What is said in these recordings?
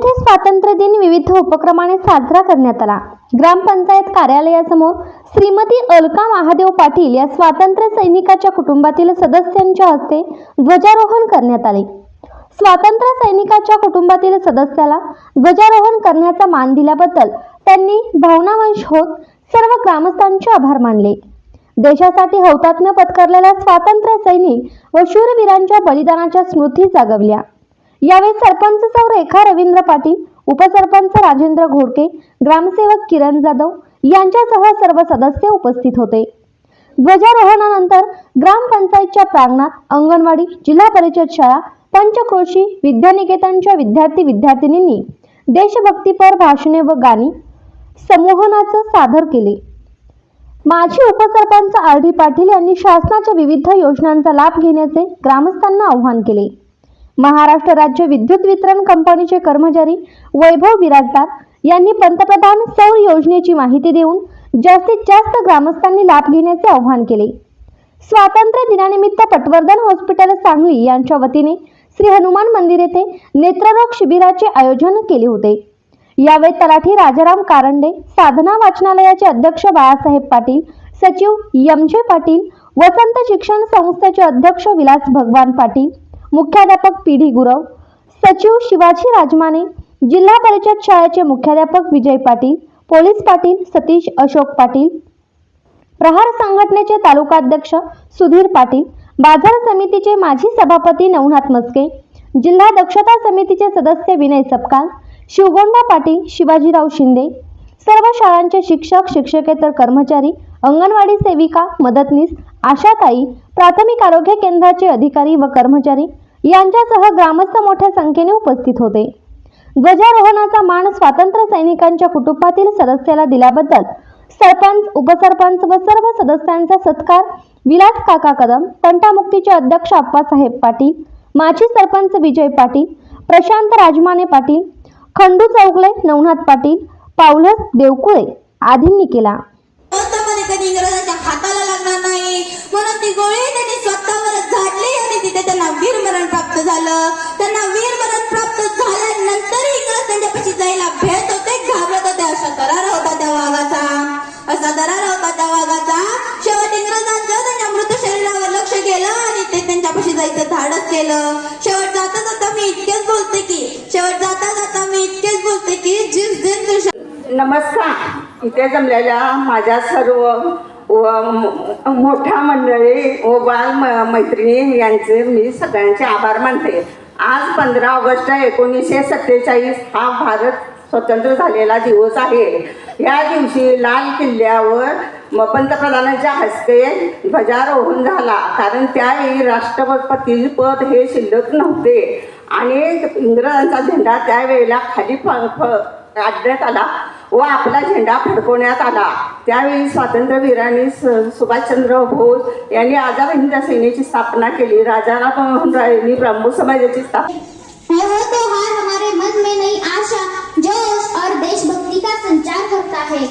येथे स्वातंत्र्य दिन विविध उपक्रमाने साजरा करण्यात आला. ग्रामपंचायत कार्यालयासमोर श्रीमती अलका महादेव पाटील या स्वातंत्र्य सैनिकाच्या कुटुंबातील सदस्यांच्या हस्ते ध्वजारोहण करण्यात आले. स्वातंत्र्य सैनिकाच्या कुटुंबातील सदस्याला ध्वजारोहण करण्याचा मान दिल्याबद्दल त्यांनी भावनावंश होत सर्व ग्रामस्थांचे आभार मानले. देशासाठी हौतात्म्य पत्करलेल्या स्वातंत्र्य सैनिक व शूरवीरांच्या बलिदानाच्या स्मृती जागवल्या. यावेळी सरपंच सौ रेखा रवींद्र पाटील उपसरपंच राजेंद्र घोडके ग्रामसेवक किरण जाधव यांच्यासह सर्व सदस्य उपस्थित होते. ध्वजारोहणानंतर ग्रामपंचायतच्या प्रांगणात अंगणवाडी जिल्हा परिषद शाळा पंचक्रोशी विद्यानिकेतनच्या विद्यार्थी विद्यार्थिनींनी देशभक्तीपर भाषणे व गाणी संमोहनाचं सादर केले. माजी उपसरपंच आर डी पाटील यांनी शासनाच्या विविध योजनांचा लाभ घेण्याचे ग्रामस्थांना आवाहन केले. महाराष्ट्र राज्य विद्युत वितरण कंपनीचे कर्मचारी वैभव बिराजदार यांनी पंतप्रधान सौर योजनेची माहिती देऊन जास्तीत जास्त ग्रामस्थांनी लाभ घेण्याचे आवाहन केले. स्वातंत्र्य दिनानिमित्त पटवर्धन हॉस्पिटल सांगली यांच्या वतीने श्री हनुमान मंदिर येथे नेत्ररोग शिबिराचे आयोजन केले होते. यावेळी तलाठी राजाराम कारंडे साधना वाचनालयाचे अध्यक्ष बाळासाहेब पाटील सचिव यमजे पाटील वसंत शिक्षण संस्थेचे अध्यक्ष विलास भगवान पाटील मुख्याध्यापक पी डी गुरव सचिव शिवाजी राजमाने जिल्हा परिषद शाळेचे मुख्याध्यापक विजय पाटील पोलीस पाटील सतीश अशोक पाटील प्रहार संघटनेचे तालुकाध्यक्ष सुधीर पाटील बाजार समितीचे माजी सभापती नवनाथ मस्के जिल्हा दक्षता समितीचे सदस्य विनय सपकाळ शिवगोंडा पाटील शिवाजीराव शिंदे सर्व शाळांचे शिक्षक शिक्षकेतर कर्मचारी अंगणवाडी सेविका मदतनीस आशाताई प्राथमिक आरोग्य केंद्राचे अधिकारी व कर्मचारी यांच्यासह ग्रामस्थ मोठ्या संख्येने उपस्थित होते. ध्वजारोहणाचा मान स्वातंत्र्य सैनिकांच्या कुटुंबातील सदस्याला दिल्याबद्दल सरपंच उपसरपंच व सर्व सदस्यांचा सत्कार विलास काका कदम तंटामुक्तीचे अध्यक्ष आप्पासाहेब पाटील माजी सरपंच विजय पाटील प्रशांत राजमाने पाटील खंडू चौगले नवनाथ पाटील पावलस देवकुळे आदींनी केला. हाताला लागणार नाही. म्हणून ती गोळी त्यांनी तिथे त्यांना वीरमरण प्राप्त झालं. त्यांना वीरमरण प्राप्त झाल्यानंतर इंग्रज त्यांच्यापाशी जायला भेट होते घाबरत होते. असा दरार होता त्या वाघाचा. असा दरार होता त्या वाघाचा. शेवट इंग्रजांचं त्यांच्या मृत शरीरावर लक्ष केलं आणि ते त्यांच्यापाशी जायचं धाडस केलं. शेवट जाता जाता मी इतकेच बोलते की शेवट जाता जाता मी इतकेच बोलते की जिस दिन नमस्कार. इथे जमलेल्या माझ्या सर्व व मोठ्या मंडळी व बाल म- मैत्रिणी यांचे मी सगळ्यांचे आभार मानते. आज पंधरा ऑगस्ट एकोणीसशे सत्तेचाळीस हा भारत स्वतंत्र झालेला दिवस आहे. या दिवशी लाल किल्ल्यावर पंतप्रधानांच्या हस्ते ध्वजारोहण झाला. कारण त्यावेळी राष्ट्रपती पद हे शिल्लक नव्हते. आणि इंग्रजांचा झेंडा त्यावेळेला खाली फ- फ- काढण्यात आला. व आपला झेंडा फडकवण्यात आला. त्यावेळी स्वातंत्र्यवीरांनी सुभाषचंद्र बोस यांनी आझाद हिंद सेनेची स्थापना केली. राजा मोहन रायांनी ब्रह्मो समाजाची स्थापना हमारे मन में नई आशा जोश और देशभक्ति का संचार करता है.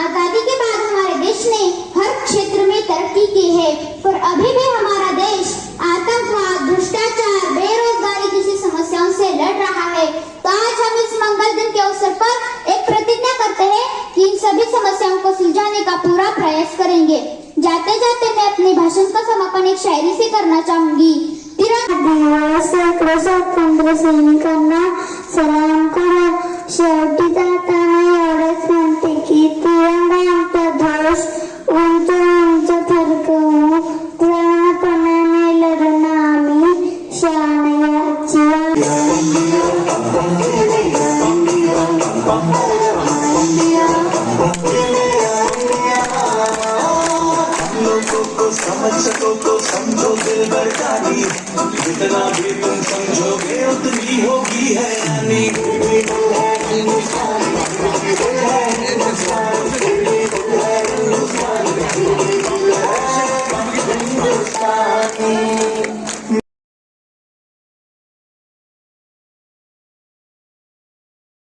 आजादी के बाद हमारे देश ने हर क्षेत्र में तरक्की की है पर अभी भी हमारा देश आतंकवाद भ्रष्टाचार बेरोजगारी जैसी समस्याओं से लड़ रहा है तो आज हम इस मंगल दिन के अवसर पर एक प्रतिज्ञा करते हैं कि इन सभी समस्याओं को सुलझाने का पूरा प्रयास करेंगे जाते जाते मैं अपने भाषण का समापन एक शायरी से करना चाहूंगी तिरंगा. दिवस स्वातंत्र्य सैनिकांना सलाम करा. शेवटी जाताना एवढंच म्हणते की तिरंगा आमचा ध्वज उंच उंच थरकवू. पूर्णपणाने लढणं आम्ही. शानयाची समझ सको तो समझो दिल बरकारी जितना भी तुम समझोगे